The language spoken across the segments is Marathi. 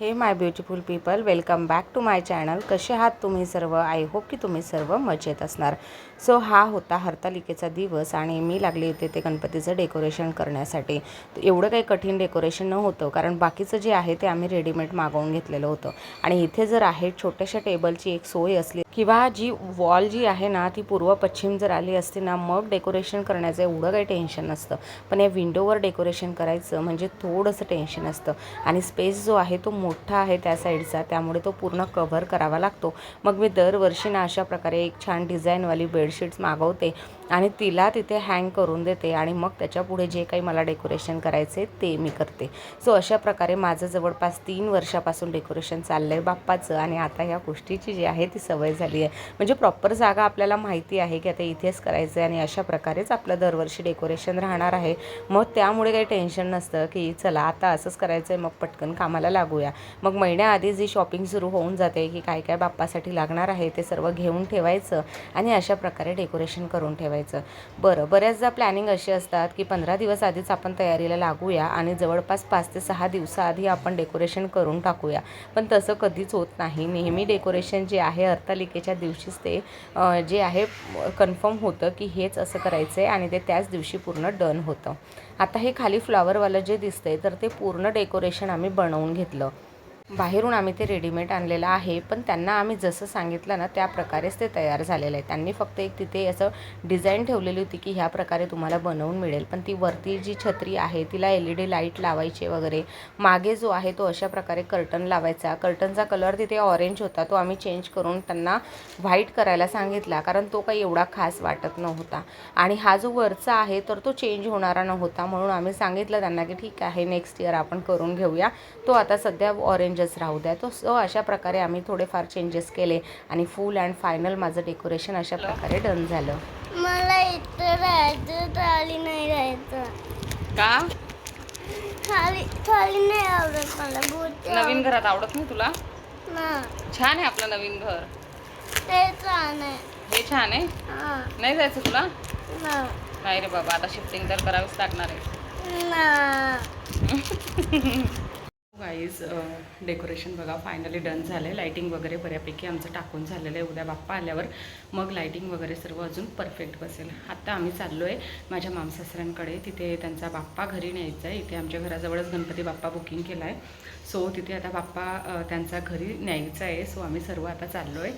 Hey my beautiful people welcome back to my channel कसे आहात तुम्ही सर्व? आय होप की तुम्ही सर्व मजेत असणार. सो हा होता हरतालिकेचा दिवस आणि मी लागले होते ते गणपतीचं डेकोरेशन करण्यासाठी. एवढं काही कठीण डेकोरेशन नव्हतं कारण बाकीचं जे आहे ते आम्ही रेडीमेड मागवून घेतलेलं होतं. आणि इथे जर आहे छोट्याशा टेबलची एक सोय असली किंवा जी वॉल जी आहे ना ती पूर्व पश्चिम जर आली असती ना मग डेकोरेशन करण्याचं एवढं काही टेन्शन नसतं. पण या विंडोवर डेकोरेशन करायचं म्हणजे थोडंसं टेन्शन असतं. आणि स्पेस जो आहे तो मोठा आहे त्या साईडचा त्यामुळे तो पूर्ण कव्हर करावा लागतो. मग मी दरवर्षी ना अशा प्रकारे एक छान डिझाईनवाली बेडशीट्स मागवते. आणि तिला तिथे हँग करून देते आणि मग त्याच्या पुढे जे काही मला डेकोरेशन करायचे ते मी करते. सो अशा प्रकारे माझं जवळपास तीन वर्षापासून डेकोरेशन चाललं आहे बाप्पाचं आणि आता ह्या गोष्टीची जी आहे ती सवय झाली आहे. म्हणजे प्रॉपर जागा आपल्याला माहिती आहे की आता इथेच करायचं आहे आणि अशा प्रकारेच आपलं दरवर्षी डेकोरेशन राहणार आहे. मग त्यामुळे काही टेन्शन नसतं की चला आता असंच करायचं आहे मग पटकन कामाला लागूया. मग महिन्याआधी जी शॉपिंग सुरू होऊन जाते की काय काय बाप्पासाठी लागणार आहे ते सर्व घेऊन ठेवायचं आणि अशा प्रकारे डेकोरेशन करून ठेवायचं. बरं बऱ्याचदा प्लॅनिंग अशी असतात की पंधरा दिवस आधीच आपण तयारीला लागूया आणि जवळपास पाच ते सहा दिवसाआधी आपण डेकोरेशन करून टाकूया. पण तसं कधीच होत नाही. नेहमी डेकोरेशन जे आहे हरतालिकेच्या दिवशीच ते जे आहे कन्फर्म होतं की हेच असं करायचं आहे आणि ते त्याच दिवशी पूर्ण डन होतं. आता हे खाली फ्लॉवरवालं जे दिसतंय तर ते पूर्ण डेकोरेशन आम्ही बनवून घेतलं. बाहेरून आम्ही ते रेडीमेड आणलेलं आहे. पण त्यांना आम्ही जसं सांगितलं ना त्या प्रकारेच ते तयार झालेलं आहे. त्यांनी फक्त एक तिथे असं डिझाईन ठेवलेली होती की ह्या प्रकारे तुम्हाला बनवून मिळेल. पण ती वरती जी छत्री आहे तिला एल ई डी लाइट लावायचे वगैरे मागे जो आहे तो अशा प्रकारे कर्टन लावायचा. कर्टनचा कलर तिथे ऑरेंज होता तो आम्ही चेंज करून त्यांना व्हाईट करायला सांगितला. कारण तो काही एवढा खास वाटत नव्हता. आणि हा जो वरचा आहे तर तो चेंज होणारा नव्हता. म्हणून आम्ही सांगितलं त्यांना की ठीक आहे नेक्स्ट इयर आपण करून घेऊया. तो आता सध्या ऑरेंज ऑरेंजच राहू द्या. तो सो अशा प्रकारे आम्ही थोडेफार चेंजेस केले आणि फुल अँड फायनल माझं डेकोरेशन अशा प्रकारे डन झालं. मला इथं राहायचं खाली नाही राहायचं. का? खाली खाली नाही आवडत मला नवीन घरात आवडत नाही तुला? ना छान आहे आपलं नवीन घर. ते छान आहे. हे छान आहे? हा. नाही जायचं तुला? ना नाही रे बाबा आता शिफ्टिंग तर करावीच लागणार आहे. ना. गाईज डेकोरेशन बघा फायनली डन झालं आहे लाईटिंग वगैरे बऱ्यापैकी आमचं टाकून झालेलं आहे. उद्या बाप्पा आल्यावर मग लाईटिंग वगैरे सर्व अजून परफेक्ट बसेल. आत्ता आम्ही चाललो आहे माझ्या मामसासऱ्यांकडे तिथे त्यांचा बाप्पा घरी न्यायचा आहे इथे आमच्या घराजवळच गणपती बाप्पा बुकिंग केला आहे सो तिथे आता बाप्पा त्यांचा घरी न्यायचा आहे सो आम्ही सर्व आता चाललो आहे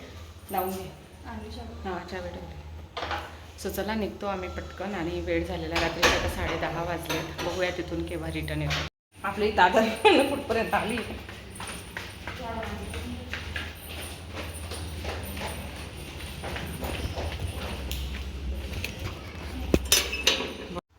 लावून घे. हां चहा भेटेल सो चला निघतो आम्ही पटकन आणि वेळ झालेला रात्रीचे आता साडे दहा वाजलेत. बघूया तिथून केव्हा रिटर्न येतो. आपली दादर कुठपर्यंत आली.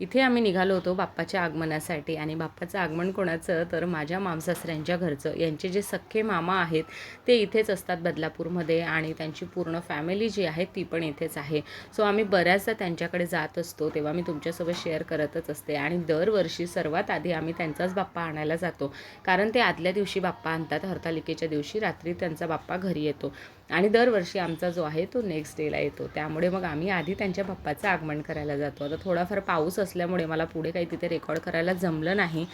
इथे आम्ही निघालो होतो बाप्पाच्या आगमनासाठी. आणि बाप्पाचं आगमन कोणाचं? तर माझ्या मामसासऱ्यांच्या घरचं. यांचे जे सख्खे मामा आहेत ते इथेच असतात बदलापूरमध्ये आणि त्यांची पूर्ण फॅमिली जी आहे ती पण इथेच आहे. सो आम्ही बऱ्याचदा त्यांच्याकडे जात असतो तेव्हा मी तुमच्यासोबत शेअर करतच असते. आणि दरवर्षी सर्वात आधी आम्ही त्यांचाच बाप्पा आणायला जातो. कारण ते आदल्या दिवशी बाप्पा आणतात हरतालिकेच्या दिवशी रात्री त्यांचा बाप्पा घरी येतो. आणि दरवर्षी आमचा जो आहे तो नेक्स्ट डेला येतो. त्यामुळे मग आम्ही आधी त्यांच्या बाप्पाचं आगमन करायला जातो. आता थोडाफार पाऊस असल्यामुळे मला पुढे काही तिथे रेकॉर्ड करायला जमलं नाही.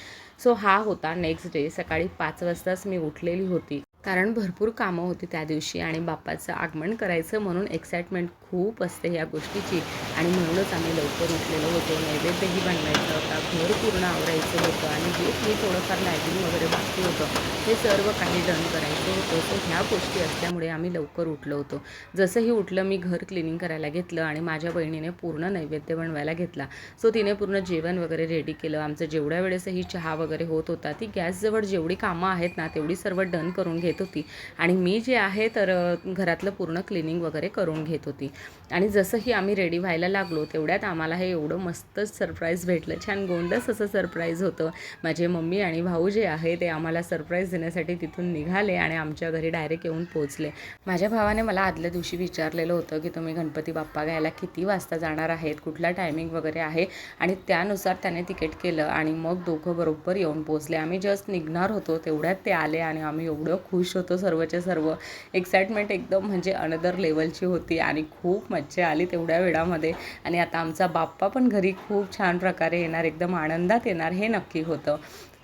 सो हा होता नेक्स्ट डे सकाळी पाच वाजताच मी उठलेली होती. कारण भरपूर कामं होती त्या दिवशी आणि बाप्पाचं आगमन करायचं म्हणून एक्साइटमेंट खूप असते या गोष्टीची. आणि म्हणूनच आम्ही लवकर उठलेलो होतो नैवेद्यही बनवायचा होता घर पूर्ण आवरायचं होतं आणि जे काही थोडंफार लायटिंग वगैरे बाकी होतं हे सर्व काही डन करायचं होतं. सो ह्या गोष्टी असल्यामुळे आम्ही लवकर उठलो होतो. जसंही उठलं मी घर क्लिनिंग करायला घेतलं आणि माझ्या बहिणीने पूर्ण नैवेद्य बनवायला घेतला. सो तिने पूर्ण जेवण वगैरे रेडी केलं. आमचं जेवढ्या वेळेसही चहा वगैरे होत होता ती गॅसजवळ जेवढी कामं आहेत ना तेवढी सर्व डन करून घेत होती. आणि मी जे आहे तर घरातलं पूर्ण क्लिनिंग वगैरे करून घेत होती. आणि जसंही आम्ही रेडी व्हायला लागलो तेवढ्यात आम्हाला हे एवढं मस्तच सरप्राईज भेटलं. छान गोंडस असं सरप्राईज होतं. माझे मम्मी आणि भाऊ जे आहे ते आम्हाला सरप्राईज देण्यासाठी तिथून निघाले आणि आमच्या घरी डायरेक्ट येऊन पोहोचले. माझ्या भावाने मला आदल्या दिवशी विचारलेलं होतं की तुम्ही गणपती बाप्पा घ्यायला किती वाजता जाणार आहेत? कुठला टायमिंग वगैरे आहे? आणि त्यानुसार त्याने तिकीट केलं आणि मग दोघं बरोबर येऊन पोहोचले. आम्ही जस्ट निघणार होतो तेवढ्यात ते आले आणि आम्ही एवढं खुश होतो सर्वच्या सर्व. एक्साइटमेंट एकदम म्हणजे अनदर लेवलची होती आणि खूप मज्जा आली तेवढ्या वेळामध्ये. आणि आता आमचा बाप्पा पण घरी खूप छान प्रकारे येणार एकदम आनंदात येणार हे नक्की होतं.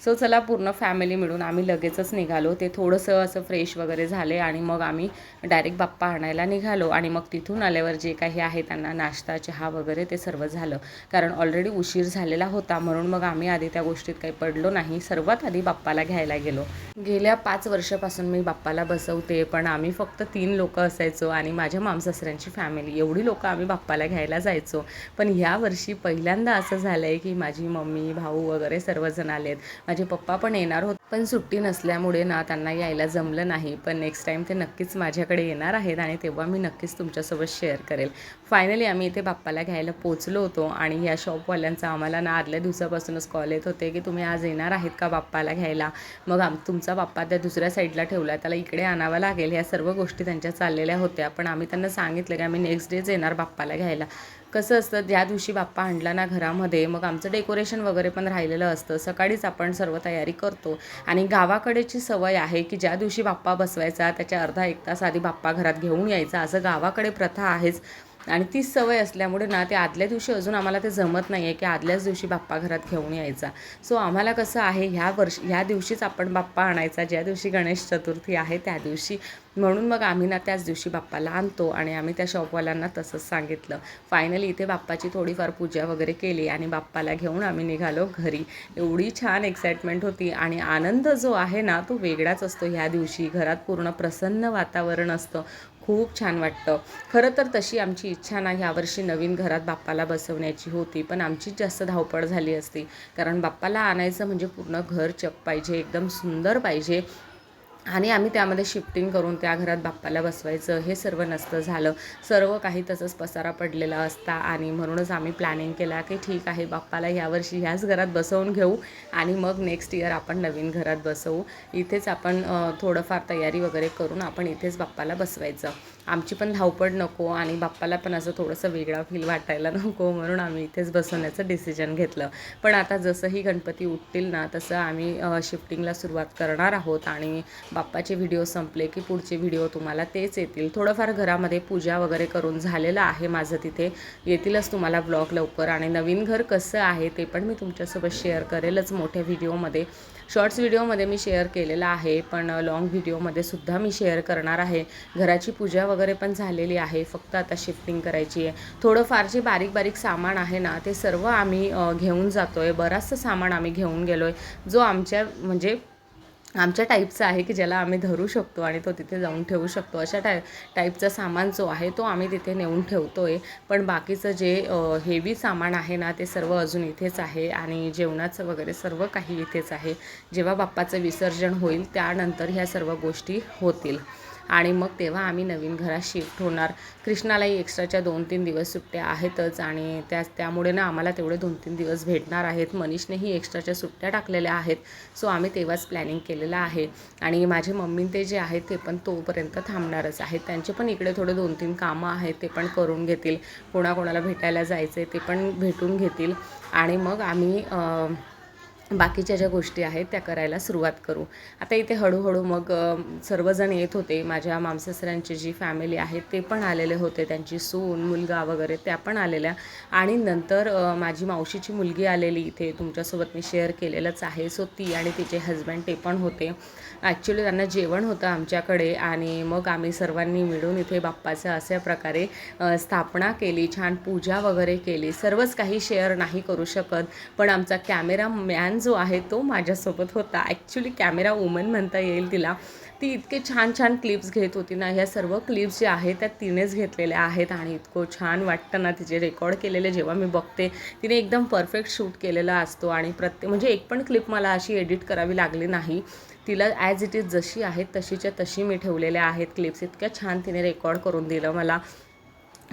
सो चला पूर्ण फॅमिली मिळून आम्ही लगेचच निघालो. ते थोडंसं असं फ्रेश वगैरे झाले आणि मग आम्ही डायरेक्ट बाप्पा आणायला निघालो आणि मग तिथून आल्यावर जे काही आहे त्यांना नाश्ता चहा वगैरे ते सर्व झालं. कारण ऑलरेडी उशीर झालेला होता म्हणून मग आम्ही आधी त्या गोष्टीत काही पडलो नाही. सर्वात आधी बाप्पाला घ्यायला गेलो. गेल्या पाच वर्षापासून मी बाप्पाला बसवते पण आम्ही फक्त तीन लोक असायचो आणि माझ्या मामसासऱ्यांची फॅमिली एवढी लोक आम्ही बाप्पाला घ्यायला जायचो. पण ह्या वर्षी पहिल्यांदा असं झालं आहे की माझी मम्मी भाऊ वगैरे सर्वजण आलेत. माझे पप्पा पण येणार होते. पण सुट्टी नसल्यामुळे ना त्यांना यायला जमलं नाही. पण नेक्स्ट टाईम ते नक्कीच माझ्याकडे येणार आहेत आणि तेव्हा मी नक्कीच तुमच्यासोबत शेअर करेल. फायनली आम्ही इथे बाप्पाला घ्यायला पोचलो होतो आणि या शॉपवाल्यांचा आम्हाला ना आदल्या दिवसापासूनच कॉल येत होते की तुम्ही आज येणार आहेत का बाप्पाला घ्यायला? मग आम तुमचा बाप्पा त्या दुसऱ्या साईडला ठेवला. त्याला इकडे आणावा लागेल. ह्या सर्व गोष्टी त्यांच्या चाललेल्या होत्या. पण आम्ही त्यांना सांगितलं की आम्ही नेक्स्ट डेच येणार बाप्पाला घ्यायला. कसं असतं ज्या दिवशी बाप्पा आणला ना घरामध्ये मग आमचं डेकोरेशन वगैरे पण राहिलेलं असतं. सकाळीच आपण सर्व तयारी करतो. आणि गावाकडेची सवय आहे की ज्या दिवशी बाप्पा बसवायचा त्याच्या अर्धा एक तास आधी बाप्पा घरात घेऊन यायचा. असं गावाकडे प्रथा आहेच. आणि तीच सवय असल्यामुळे ना ते आदल्या दिवशी अजून आम्हाला ते जमत नाही आहे की आदल्याच दिवशी बाप्पा घरात घेऊन यायचा. सो आम्हाला कसं आहे ह्या वर्ष ह्या दिवशीच आपण बाप्पा आणायचा ज्या दिवशी गणेश चतुर्थी आहे त्या दिवशी. म्हणून मग आम्ही ना त्याच दिवशी बाप्पाला आणतो आणि आम्ही त्या शॉपवाल्यांना तसंच सांगितलं. फायनली इथे बाप्पाची थोडीफार पूजा वगैरे केली आणि बाप्पाला घेऊन आम्ही निघालो घरी. एवढी छान एक्साइटमेंट होती आणि आनंद जो आहे ना तो वेगळाच असतो. ह्या दिवशी घरात पूर्ण प्रसन्न वातावरण असतं. खूप छान वाटतं. खरं तर तशी आमची इच्छा ना ह्यावर्षी नवीन घरात बाप्पाला बसवण्याची होती पण आमचीच जास्त धावपळ झाली असती. कारण बाप्पाला आणायचं म्हणजे पूर्ण घर चक पाहिजे एकदम सुंदर पाहिजे. आणि आम्ही त्यामध्ये शिफ्टिंग करून त्या घरात बाप्पाला बसवायचं हे सर्व नसतं झालं. सर्व काही तसंच पसारा पडलेला असता आणि म्हणूनच आम्ही प्लॅनिंग केला की ठीक आहे बाप्पाला यावर्षी ह्याच घरात बसवून घेऊ आणि मग नेक्स्ट इयर आपण नवीन घरात बसवू. इथेच आपण थोडंफार तयारी वगैरे करून आपण इथेच बाप्पाला बसवायचं. आमची पण धावपळ नको आणि बाप्पाला पण असं थोडंसं वेगळा फील वाटायला नको म्हणून आम्ही इथेच बसवण्याचं डिसिजन घेतलं. पण आता जसंही गणपती उठतील ना तसं आम्ही शिफ्टिंगला सुरुवात करणार आहोत आणि बाप्पाचे व्हिडिओ संपले की पुढचे व्हिडिओ तुम्हाला तेच येतील. थोडंफार घरामध्ये पूजा वगैरे करून झालेलं आहे माझं तिथे. येतीलच तुम्हाला ब्लॉग लवकर आणि नवीन घर कसं आहे ते पण मी तुमच्यासोबत शेअर करेलच मोठ्या व्हिडिओमध्ये शॉर्ट्स व्हिडिओमध्ये मी शेअर केलेला आहे पण लॉंग व्हिडिओमध्ये सुद्धा मी शेअर करणार आहे. घराची पूजा वगैरे पण झालेली आहे फक्त आता शिफ्टिंग करायची आहे. थोडंफार जे बारीक बारीक सामान आहे ना ते सर्व आम्ही घेऊन जातो आहे बराचसं सामान आम्ही घेऊन गेलो आहे जो आमच्या म्हणजे आमच्या टाईपचा आहे की ज्याला आम्ही धरू शकतो आणि तो तिथे जाऊन ठेवू शकतो. अशा टाय टाईपचा सामान जो आहे तो आम्ही तिथे नेऊन ठेवतो आहे पण बाकीचं जे हेवी सामान आहे ना ते सर्व अजून इथेच आहे आणि जेवणाचं वगैरे सर्व काही इथेच आहे. जेव्हा बाप्पाचं विसर्जन होईल त्यानंतर ह्या सर्व गोष्टी होतील. आणि मग तेव्हा आम्ही नवीन घरात शिफ्ट होणार. कृष्णालाही एक्स्ट्राच्या दोन तीन दिवस सुट्ट्या आहेतच आणि त्या त्यामुळे ना आम्हाला तेवढे दोन तीन दिवस भेटणार आहेत. मनीषनेही एक्स्ट्राच्या सुट्ट्या टाकलेल्या आहेत. सो आम्ही तेव्हाच प्लॅनिंग केलेलं आहे. आणि माझे मम्मी ते जे आहेत ते पण तोपर्यंत थांबणारच आहेत. त्यांचे पण इकडे थोडे दोन तीन कामं आहेत ते पण करून घेतील. कोणाकोणाला भेटायला जायचं आहे ते पण भेटून घेतील. आणि मग आम्ही बाकीच्या ज्या गोष्टी आहेत त्या करायला सुरुवात करू. आता इथे हळूहळू मग सर्वजण येत होते. माझ्या मामससऱ्यांची जी फॅमिली आहे ते पण आलेले होते. त्यांची सून मुलगा वगैरे त्या पण आलेल्या. आणि नंतर माझी मावशीची मुलगी आलेली इथे. तुमच्यासोबत मी शेअर केलेलंच आहे. सो ती आणि तिचे हजबंड ते पण होते. ॲक्च्युली त्यांना जेवण होतं आमच्याकडे. आणि मग आम्ही सर्वांनी मिळून इथे बाप्पाचं अशा प्रकारे स्थापना केली. छान पूजा वगैरे केली. सर्वच काही शेअर नाही करू शकत. पण आमचा कॅमेरा मॅन जो आहे तो माझ्यासोबत होता. ॲक्च्युली कॅमेरा वुमन म्हणता येईल तिला. ती इतके छान छान क्लिप्स घेत होती ना. ह्या सर्व क्लिप्स ज्या आहेत त्या तिनेच घेतलेल्या आहेत आणि इतकं छान वाटतं ना तिचे रेकॉर्ड केलेले जेव्हा मी बघते तिने एकदम परफेक्ट शूट केलेला असतो आणि प्रत्येक म्हणजे एक पण क्लिप मला अशी एडिट करावी लागली नाही. तिला ॲज इट इज जशी आहेत तशीच्या तशी मी ठेवलेल्या आहेत क्लिप्स इतक्या छान तिने रेकॉर्ड करून दिलं मला.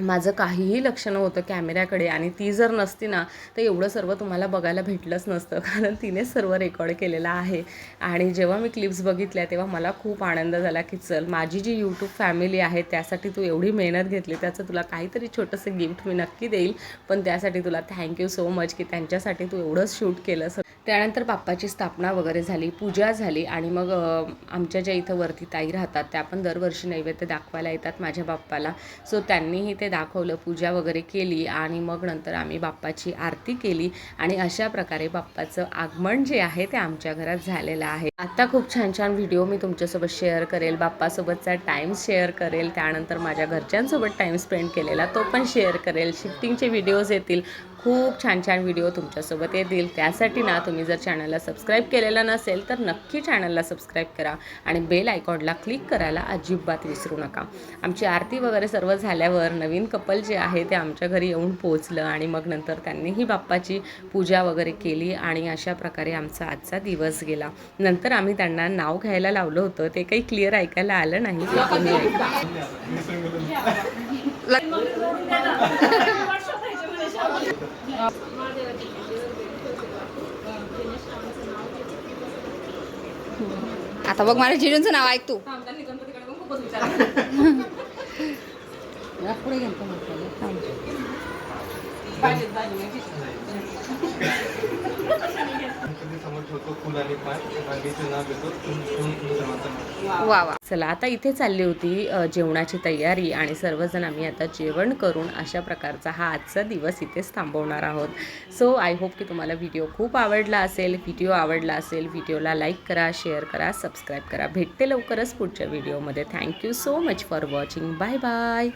माझं काहीही लक्ष नव्हतं कॅमेऱ्याकडे आणि ती जर नसती ना तर एवढं सर्व तुम्हाला बघायला भेटलंच नसतं. कारण तिने सर्व रेकॉर्ड केलेलं आहे. आणि जेव्हा मी क्लिप्स बघितल्या तेव्हा मला खूप आनंद झाला की चल माझी जी यूट्यूब फॅमिली आहे त्यासाठी तू एवढी मेहनत घेतली. त्याचं तुला काहीतरी छोटंसं गिफ्ट मी नक्की देईल. पण त्यासाठी तुला थँक्यू सो मच की त्यांच्यासाठी तू एवढंच शूट केलंस. त्यानंतर बाप्पाची स्थापना वगैरे झाली पूजा झाली आणि मग आमच्या ज्या इथं वरती ताई राहतात त्या पण दरवर्षी नैवेद्य दाखवायला येतात माझ्या बाप्पाला. सो त्यांनीही ते दाखवलं पूजा वगैरे केली आणि मग नंतर आम्ही बाप्पाची आरती केली आणि अशा प्रकारे बाप्पाचं आगमन जे आहे ते आमच्या घरात झालेलं आहे. आत्ता खूप छान छान व्हिडिओ मी तुमच्यासोबत शेअर करेल बाप्पासोबतचा टाईम शेअर करेल त्यानंतर माझ्या घरच्यांसोबत टाईम स्पेंड केलेला तो पण शेअर करेल. शिफ्टिंगचे व्हिडिओज येतील खूप छान छान व्हिडिओ तुमच्यासोबत येतील त्यासाठी ना तुम्ही जर चॅनलला सबस्क्राईब केलेलं नसेल तर नक्की चॅनलला सबस्क्राईब करा आणि बेल आयकॉनला क्लिक करायला अजिबात विसरू नका. आमची आरती वगैरे सर्व झाल्यावर नवीन कपल जे आहे ते आमच्या घरी येऊन पोहोचलं आणि मग नंतर त्यांनीही बाप्पाची पूजा वगैरे केली आणि अशा प्रकारे आमचा आजचा दिवस गेला. नंतर आम्ही त्यांना नाव घ्यायला लावलं होतं. ते काही क्लिअर ऐकायला आलं नाही. ते तुम्ही ऐका. आता बघ मला जिजूंचं नाव ऐक तू. गणपती वा वा. चला आता इथे चालली होती जेवणाची तयारी आणि सर्वजण आम्ही आता जेवण करून अशा प्रकारचा हा आजचा दिवस इथेच थांबवणार आहोत. सो आय होप की तुम्हाला व्हिडिओ खूप आवडला असेल व्हिडिओ आवडला असेल व्हिडिओला लाईक करा शेअर करा सबस्क्राईब करा. भेटते लवकरच पुढच्या व्हिडिओमध्ये thank you so much for watching bye bye